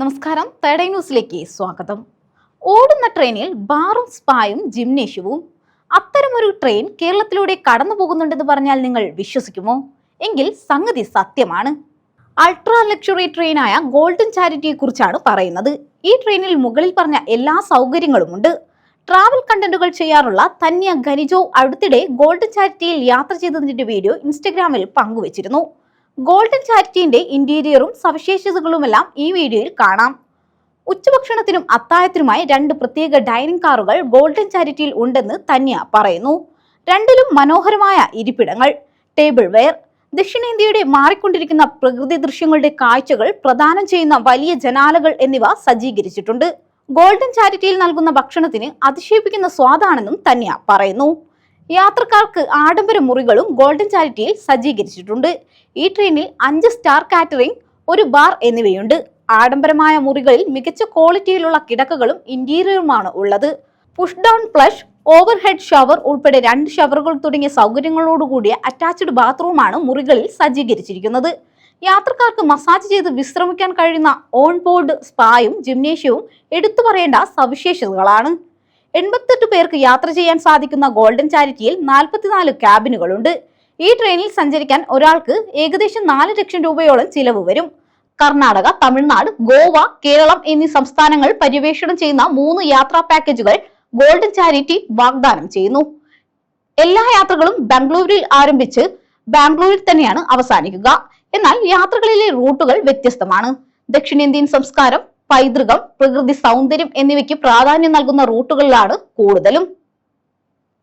നമസ്കാരം. തേടൈ ന്യൂസിലേക്ക് സ്വാഗതം. ഓടുന്ന ട്രെയിനിൽ ബാറും സ്പായും ജിംനേഷ്യവും. അത്തരമൊരു ട്രെയിൻ കേരളത്തിലൂടെ കടന്നു പോകുന്നുണ്ടെന്ന് പറഞ്ഞാൽ നിങ്ങൾ വിശ്വസിക്കുമോ? എങ്കിൽ സംഗതി സത്യമാണ്. അൾട്രാ ലക്ഷറി ട്രെയിനായ ഗോൾഡൻ ചാരിറ്റിയെ കുറിച്ചാണ് പറയുന്നത്. ഈ ട്രെയിനിൽ മുകളിൽ പറഞ്ഞ എല്ലാ സൗകര്യങ്ങളുമുണ്ട് ട്രാവൽ കണ്ടന്റുകൾ ചെയ്യാറുള്ള തന്യ ഖനിജോ അടുത്തിടെ ഗോൾഡൻ ചാരിറ്റിയിൽ യാത്ര ചെയ്തതിന്റെ വീഡിയോ ഇൻസ്റ്റഗ്രാമിൽ പങ്കുവച്ചിരുന്നു. ഗോൾഡൻ ചാരിറ്റിന്റെ ഇന്റീരിയറും സവിശേഷതകളുമെല്ലാം ഈ വീഡിയോയിൽ കാണാം. ഉച്ചഭക്ഷണത്തിനും അത്താഴത്തിനുമായി രണ്ട് പ്രത്യേക ഡൈനിങ് കാറുകൾ ഗോൾഡൻ ചാരിറ്റിയിൽ ഉണ്ടെന്ന് തന്യ പറയുന്നു. രണ്ടിലും മനോഹരമായ ഇരിപ്പിടങ്ങൾ ടേബിൾ വെയർ ദക്ഷിണേന്ത്യയുടെ മാറിക്കൊണ്ടിരിക്കുന്ന പ്രകൃതി ദൃശ്യങ്ങളുടെ കാഴ്ചകൾ പ്രദാനം ചെയ്യുന്ന വലിയ ജനാലകൾ എന്നിവ സജ്ജീകരിച്ചിട്ടുണ്ട്. ഗോൾഡൻ ചാരിറ്റിയിൽ നൽകുന്ന ഭക്ഷണത്തിന് അതിശയിപ്പിക്കുന്ന സ്വാദാണെന്നും തന്യ പറയുന്നു. യാത്രക്കാർക്ക് ആഡംബര മുറികളും ഗോൾഡൻ ചാരിറ്റിയിൽ സജ്ജീകരിച്ചിട്ടുണ്ട്. ഈ ട്രെയിനിൽ അഞ്ച് സ്റ്റാർ കാറ്ററിംഗ് ഒരു ബാർ എന്നിവയുണ്ട്. ആഡംബരമായ മുറികളിൽ മികച്ച ക്വാളിറ്റിയിലുള്ള കിടക്കകളും ഇന്റീരിയറുമാണ് ഉള്ളത്. Push down plush overhead shower ഉൾപ്പെടെ രണ്ട് ഷവറുകൾ തുടങ്ങിയ സൗകര്യങ്ങളോടുകൂടിയ അറ്റാച്ച്ഡ് ബാത്റൂമാണ് മുറികളിൽ സജ്ജീകരിച്ചിരിക്കുന്നത്. യാത്രക്കാർക്ക് മസാജ് ചെയ്ത് വിശ്രമിക്കാൻ കഴിയുന്ന ഓൺ ബോർഡ് സ്പായും ജിംനേഷ്യവും എടുത്തു പറയേണ്ട സവിശേഷതകളാണ്. എൺപത്തെട്ട് പേർക്ക് യാത്ര ചെയ്യാൻ സാധിക്കുന്ന ഗോൾഡൻ ചാരിറ്റിയിൽ നാൽപ്പത്തിനാല് ക്യാബിനുകളുണ്ട്. ഈ ട്രെയിനിൽ സഞ്ചരിക്കാൻ ഒരാൾക്ക് ഏകദേശം നാല് ലക്ഷം രൂപയോളം ചിലവ് വരും. കർണാടക തമിഴ്നാട് ഗോവ കേരളം എന്നീ സംസ്ഥാനങ്ങൾ പര്യവേഷണം ചെയ്യുന്ന മൂന്ന് യാത്രാ പാക്കേജുകൾ ഗോൾഡൻ ചാരിറ്റി വാഗ്ദാനം ചെയ്യുന്നു. എല്ലാ യാത്രകളും ബാംഗ്ലൂരിൽ ആരംഭിച്ച് ബാംഗ്ലൂരിൽ തന്നെയാണ് അവസാനിക്കുക. എന്നാൽ യാത്രകളിലെ റൂട്ടുകൾ വ്യത്യസ്തമാണ്. ദക്ഷിണേന്ത്യൻ സംസ്കാരം പൈതൃകം പ്രകൃതി സൗന്ദര്യം എന്നിവയ്ക്ക് പ്രാധാന്യം നൽകുന്ന റൂട്ടുകളിലാണ് കൂടുതലും